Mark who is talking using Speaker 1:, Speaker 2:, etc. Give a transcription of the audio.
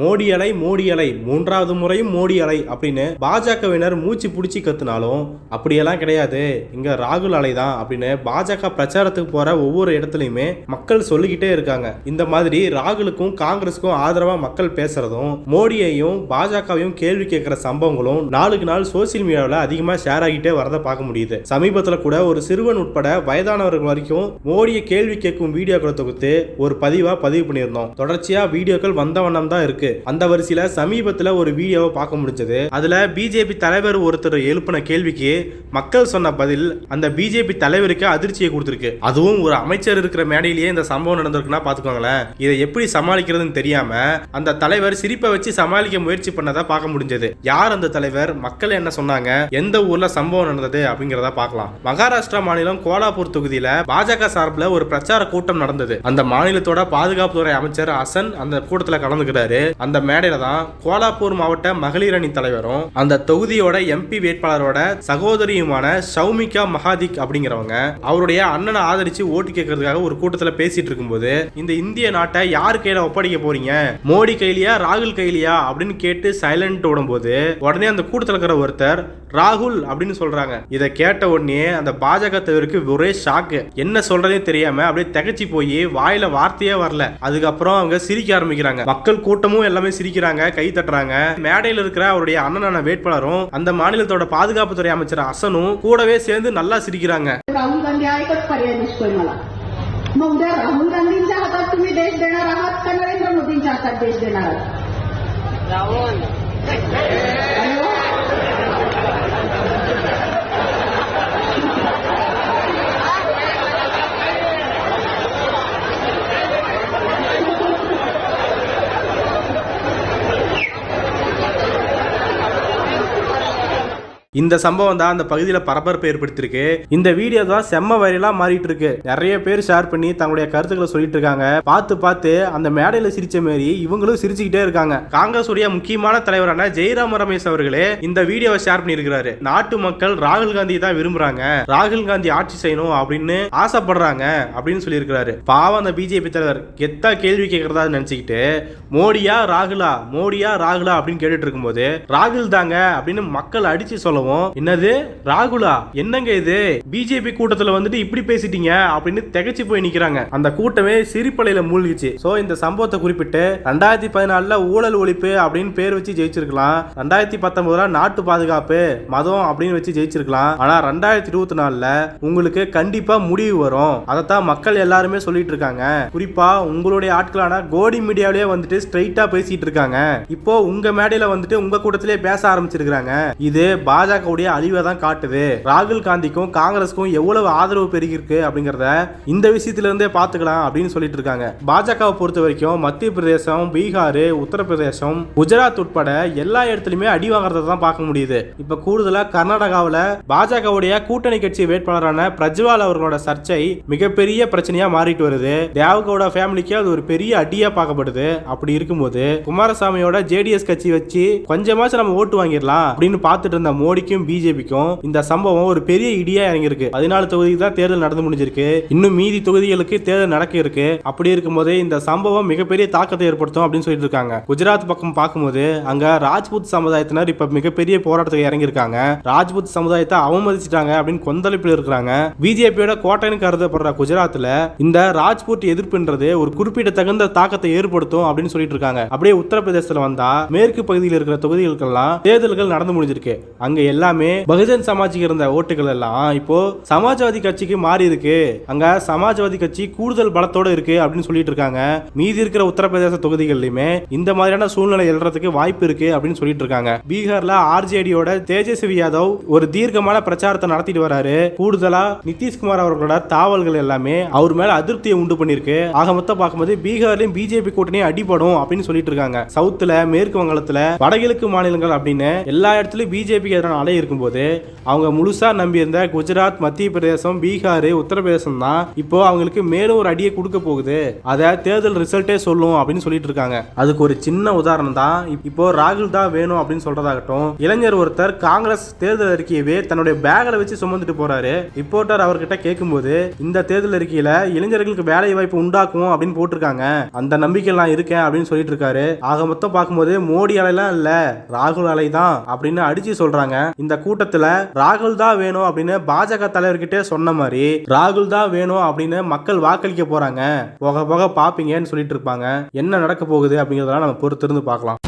Speaker 1: மோடி அலை மோடி அலை. மூன்றாவது முறையும் மோடி அலை அப்படின்னு பாஜகவினர் மூச்சு பிடிச்சி கத்துனாலும் அப்படியெல்லாம் கிடையாது. இங்க ராகுல் அலை தான் அப்படின்னு பாஜக பிரச்சாரத்துக்கு போற ஒவ்வொரு இடத்துலையுமே மக்கள் சொல்லிக்கிட்டே இருக்காங்க. இந்த மாதிரி ராகுலுக்கும் காங்கிரஸுக்கும் ஆதரவா மக்கள் பேசுறதும் மோடியையும் பாஜகவையும் கேள்வி கேட்கிற சம்பவங்களும் நாளுக்கு நாள் சோசியல் மீடியாவில் அதிகமா ஷேர் ஆகிட்டே வரதை பார்க்க முடியுது. சமீபத்தில் கூட ஒரு சிறுவன் உட்பட வயதானவர்கள் வரைக்கும் மோடியை கேள்வி கேட்கும் வீடியோக்களை தொகுத்து ஒரு பதிவா பதிவு பண்ணியிருந்தோம். தொடர்ச்சியா வீடியோக்கள் வந்த வண்ணம் தான் இருக்கு. அந்த வரிசையில சமீபத்துல ஒரு வீடியோவை பார்க்க முடிஞ்சது. அதுல பிஜேபி தலைவர் ஒருத்தர் எழுப்பின கேள்விக்கு மக்கள் சொன்ன பதில் அந்த பிஜேபி தலைவருக்கு அதிர்ச்சியை கொடுத்திருக்கு. அதுவும் ஒரு அமைச்சர் இருக்கிற மேடையிலேயே இந்த சம்பவம் நடந்திருக்குன்னா பாத்துக்கோங்களேன் இதை எப்படி சமாளிக்கிறதுன்னு தெரியாம அந்த தலைவர் சிரிப்பை வச்சு சமாளிக்க முயற்சி பண்ணதா பார்க்க முடிஞ்சது. யார் அந்த தலைவர்? மக்கள் என்ன சொன்னாங்க? எந்த ஊர்ல சம்பவம் நடந்தது அப்படிங்கறத பார்க்கலாம். மகாராஷ்டிரா மாநிலம் கோலாப்பூர் தொகுதியில பாஜக சார்பில் ஒரு பிரச்சார கூட்டம் நடந்தது. அந்த மாநிலத்தோட பாதுகாப்புத்துறை அமைச்சர் அசன் அந்த கூட்டத்தில் கலந்துக்கிறாரு. அந்த மேடையில தான் கோலாப்பூர் மாவட்ட மகளிர் அணி தலைவரும் அந்த தொகுதியோட எம்பி வேட்பாளரோட சகோதரியுமான சௌமிகா மகாதிக் அப்படிங்கிறவங்க அவருடைய அண்ணனை ஆதரிச்சு ஓட்டு கேட்கறதுக்காக ஒரு கூட்டத்தில் பேசிட்டு இருக்கும்போது இந்த இந்திய நாட்டை யார் கையில ஒப்படைக்க போறீங்க? மோடி கையிலயா ராகுல் கையிலயா? அப்படின்னு கேட்டு சைலண்ட் விடும்போது உடனே அந்த கூட்டத்தில் இருக்கிற ஒருத்தர் ராகுல் அப்படின்னு சொல்றாங்க. இதை கேட்ட உடனே அந்த பாஜக தலைவருக்கு ஒரே ஷாக்கு என்ன சொல்றதே தெரியாம அப்படியே திகச்சு போய் வாயில வார்த்தையே வரல. அதுக்கப்புறம் அவங்க சிரிக்க ஆரம்பிக்கிறாங்க. மக்கள் கூட்டமும் எல்லாமே சிரிக்கிறாங்க கை தட்டுறாங்க மேடையில் இருக்கிற அவருடைய அண்ணனான வேட்பாளரும் அந்த மாநிலத்தோட பாதுகாப்புத்துறை அமைச்சர் அசனும் கூடவே சேர்ந்து நல்லா சிரிக்கிறாங்க
Speaker 2: राहुल गांधी हा एकच पर्याय दिसतोय मला मग उद्या राहुल गांधींच्या हातात तुम्ही देश देणार आहात का नरेंद्र मोदींच्या हातात देश देणार आहात हॅलो?
Speaker 1: இந்த சம்பவம் தான் அந்த பகுதியில் பரபரப்பை ஏற்படுத்தியிருக்கு. இந்த வீடியோ தான் செம்ம வைரலா மாறிட்டு இருக்கு நிறைய பேர் ஷேர் பண்ணி தங்களுடைய கருத்துக்களை சொல்லிட்டு இருக்காங்க. பார்த்து பார்த்து அந்த மேடையில் சிரிச்ச மாரி இவங்களும் சிரிச்சுக்கிட்டே இருக்காங்க. காங்கிரஸ் உடைய முக்கியமான தலைவரான ஜெயராம ரமேஷ் அவர்களே இந்த வீடியோவை ஷேர் பண்ணியிருக்கிறாரு. நாட்டு மக்கள் ராகுல் காந்தி தான் விரும்புறாங்க. ராகுல் காந்தி ஆட்சி செய்யணும் அப்படின்னு ஆசைப்படுறாங்க அப்படின்னு சொல்லியிருக்கிறாரு. பாவம் அந்த பிஜேபி தலைவர். கெத்தா கேள்வி கேட்கறதா நினைச்சுக்கிட்டு மோடியா ராகுலா? மோடியா ராகுலா? அப்படின்னு கேட்டுட்டு இருக்கும்போது ராகுல் தாங்க அப்படின்னு மக்கள் அடிச்சு சொல்லவும் என்னது? ராகுலா? என்னங்க இது? பிஜேபி கூட்டத்துல வந்துட்டு இப்படி பேசிட்டீங்க? அப்படின்னு திகைச்சு போய் நிக்கிறாங்க. அந்த கூட்டமே சிரிப்பலையில மூழ்கிச்சு. சோ இந்த சம்பவத்தை குறிப்பிட்டு ரெண்டாயிரத்தி பதினாலுல ஊழல் ஒழிப்பு அப்படின்னு பேர் வச்சு ஜெயிச்சிருக்கலாம். ரெண்டாயிரத்தி பத்தொன்பதுல நாட்டு பாதுகாப்பு மதம் அப்படின்னு வச்சு ஜெயிச்சிருக்கலாம். ஆனா ரெண்டாயிரத்தி இருபத்தி நாலுல உங்களுக்கு கண்டிப்பா முடிவு வரும். அதைத்தான் மக்கள் எல்லாருமே சொல்லிட்டு இருக்காங்க. குறிப்பா உங்களுடைய ஆட்களான கோடி மீடியாவிலேயே வந்துட்டு ஸ்ட்ரைட்டா பேசிட்டு இருக்காங்க. இப்போ உங்க மேடையில வந்துட்டு உங்க கூட்டத்திலே பேச ஆரம்பிச்சிருக்காங்க இது பாஜகவுடைய அழிவை தான் காட்டுது. ராகுல் காந்திக்கும் காங்கிரஸுக்கும் எவ்வளவு ஆதரவு பெருகிருக்கு அப்படிங்கறத இந்த விஷயத்துல இருந்தே பாத்துக்கலாம் அப்படின்னு சொல்லிட்டு இருக்காங்க. பாஜகவை பொறுத்த வரைக்கும் மத்திய பிரதேசம் பீகார் உத்தரப்பிரதேசம் குஜராத் உட்பட எல்லா இடத்துலயுமே அடி வாங்குறத தான் பார்க்க முடியுது. இப்ப கூடுதலா கர்நாடகாவுல பாஜகவுடைய கூட்டணி கட்சி வேட்பாளரான பிரஜ்வால் அவர்களோட சர்ச்சை மிகப்பெரிய பிரச்சனையா மாறிட்டு வருது. தேவகவுட ஃபேமிலிக்கு அது ஒரு பெரிய அடியா பார்க்கப்படுது. அப்படி இருக்கும்போது குமாரசாமியோட ஜேடிஎஸ் கட்சி வச்சு கொஞ்சமாச்சும் நம்ம ஓட்டு வாங்கிடலாம் அப்படின்னு பார்த்துட்டு இருந்த மோடி மோடிக்கும் பிஜேபிக்கும் இந்த சம்பவம் ஒரு பெரிய இடியா இறங்கியிருக்கு. பதினாலு தொகுதிக்கு தான் தேர்தல் நடந்து முடிஞ்சிருக்கு. இன்னும் மீதி தொகுதிகளுக்கு தேர்தல் நடக்க இருக்கு. அப்படி இருக்கும்போது இந்த சம்பவம் மிகப்பெரிய தாக்கத்தை ஏற்படுத்தும் அப்படின்னு சொல்லிட்டு இருக்காங்க. குஜராத் பக்கம் பார்க்கும்போது அங்க ராஜ்புத் சமுதாயத்தினர் இப்ப மிகப்பெரிய போராட்டத்துக்கு இறங்கியிருக்காங்க. ராஜ்புத் சமுதாயத்தை அவமதிச்சிட்டாங்க அப்படின்னு கொந்தளிப்பில் இருக்கிறாங்க. பிஜேபியோட கோட்டைன்னு கருதப்படுற குஜராத்ல இந்த ராஜ்புட் எதிர்ப்புன்றது ஒரு குறிப்பிட்ட தகுந்த தாக்கத்தை ஏற்படுத்தும் அப்படின்னு சொல்லிட்டு இருக்காங்க. அப்படியே உத்தரப்பிரதேசத்துல வந்தா மேற்கு பகுதியில் இருக்கிற தொகுதிகளுக்கெல்லாம் தேர்தல்கள் நடந்து முடிஞ்சிருக்கு. அங்க எல்லாமே பகுஜன் சமாஜ்க்கு இருந்த ஓட்டுகள் எல்லாம். இப்போ சமாஜ்வாதி கட்சிக்கு மாறி இருக்கு. அங்க சமாஜ்வாதி கட்சி கூடுதல் பலத்தோட இருக்கு அப்படின்னு சொல்லிட்டு இருக்காங்க. மீதி இருக்கிற உத்தரப்பிரதேச தொகுதிகளிலுமே இந்த மாதிரியான சூழ்நிலை எழுறதுக்கு வாய்ப்பு இருக்கு அப்படின்னு சொல்லிட்டு இருக்காங்க. பீகார்ல ஆர்ஜேடியோட தேஜஸ்வி யாதவ் ஒரு தீர்க்கமான பிரச்சாரத்தை நடத்திட்டு வராரு. கூடுதலா நிதிஷ்குமார் அவர்களோட தாவல்கள் எல்லாமே அவர் மேல அதிருப்தியை உண்டு பண்ணிருக்கு ஆக மொத்தம் பார்க்கும்போது பீகார்லயும் பிஜேபி கூட்டணி அடிபடும் அப்படின்னு சொல்லிட்டு இருக்காங்க. சவுத்துல மேற்கு வங்கத்துல வடகிழக்கு மாநிலங்கள் அப்படின்னு எல்லா இடத்துலயும் பிஜேபிக்கு எதிரான அலை இருக்கும்போது அவங்க முழுசாக நம்பியிருந்த குஜராத் மத்திய பிரதேசம் பீகார் உத்தரப்பிரதேசம் தான் இப்போ அவங்களுக்கு மேலும் ஒரு அடியை கொடுக்க போகுது. அதை தேர்தல் ரிசல்ட்டே சொல்லும் அப்படின்னு சொல்லிட்டு இருக்காங்க. அதுக்கு ஒரு சின்ன உதாரணம் தான் இப்போ ராகுல் தான் வேணும் அப்படின்னு சொல்றதாகட்டும் இளைஞர் ஒருத்தர் காங்கிரஸ் தேர்தல் அறிக்கையவே தன்னுடைய பேகலை வச்சு சுமந்துட்டு போறாரு. ரிப்போர்ட்டர் அவர்கிட்ட கேட்கும்போது இந்த தேர்தல் அறிக்கையில இளைஞர்களுக்கு வேலை வாய்ப்பு உண்டாக்கும் அப்படின்னு போட்டிருக்காங்க. அந்த நம்பிக்கை நான் இருக்கேன் அப்படின்னு சொல்லிட்டு இருக்காரு. ஆக மொத்தம் பார்க்கும்போது மோடி அலைலாம் இல்ல ராகுல் அலை தான் அப்படின்னு அடிச்சு சொல்றாங்க. இந்த கூட்டத்துல ராகுல் தான் வேணும் அப்படின்னு பாஜக தலைவர்கிட்டே சொன்ன மாதிரி ராகுல் தான் வேணும் அப்படின்னு மக்கள் வாக்களிக்க போறாங்க. போக போக பாப்பீங்கன்னு சொல்லிட்டு இருப்பாங்க. என்ன நடக்க போகுது அப்படிங்கறதெல்லாம் நம்ம பொறுத்திருந்து பார்க்கலாம்.